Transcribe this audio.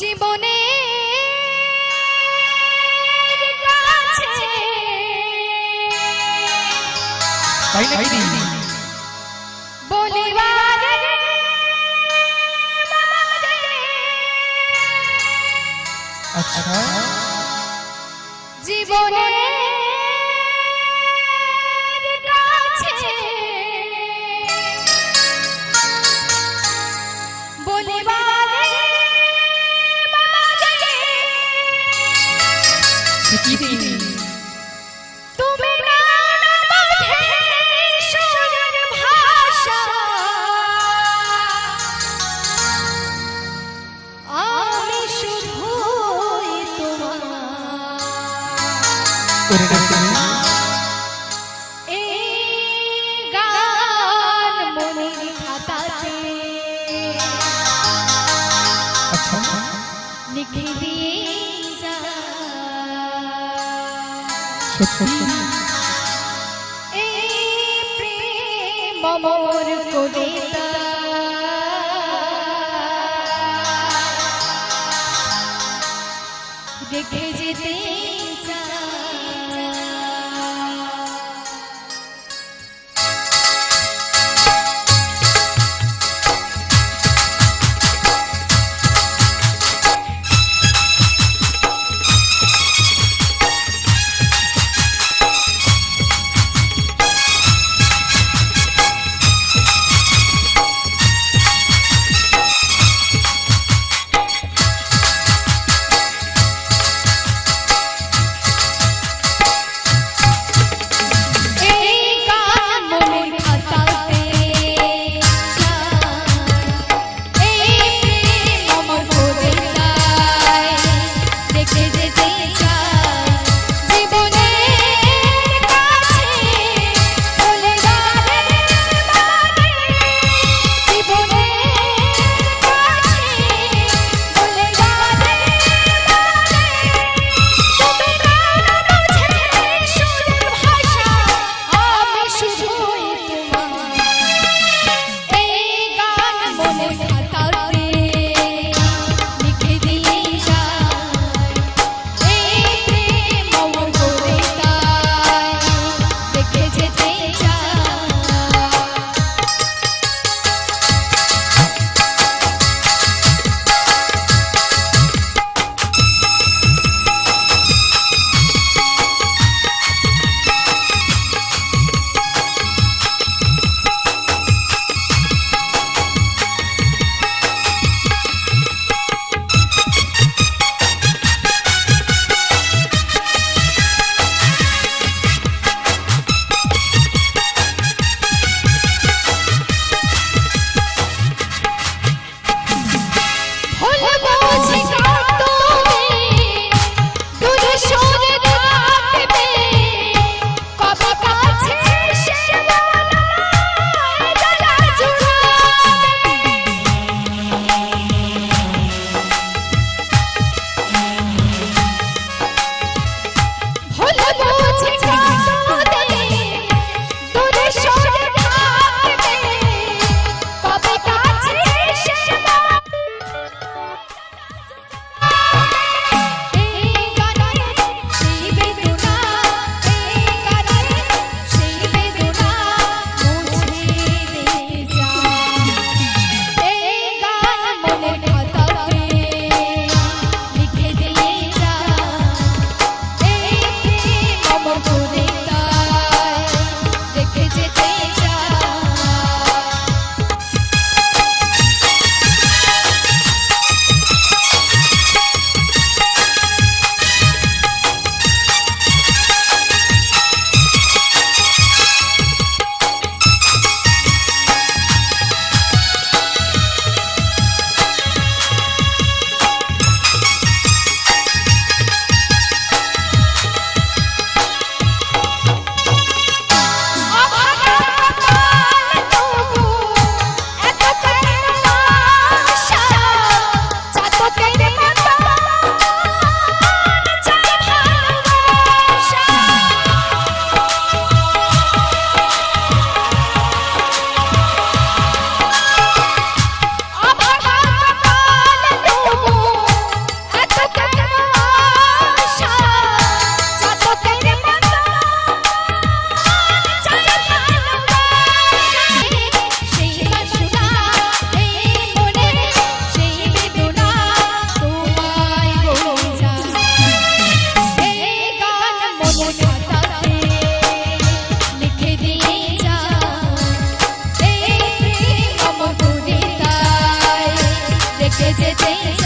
জীবনে কাছে তাই নাকি বলিবারে আচ্ছা করে মনের খাতাতে আচ্ছা। সত্যি। এই প্রেম মোর কবিতা say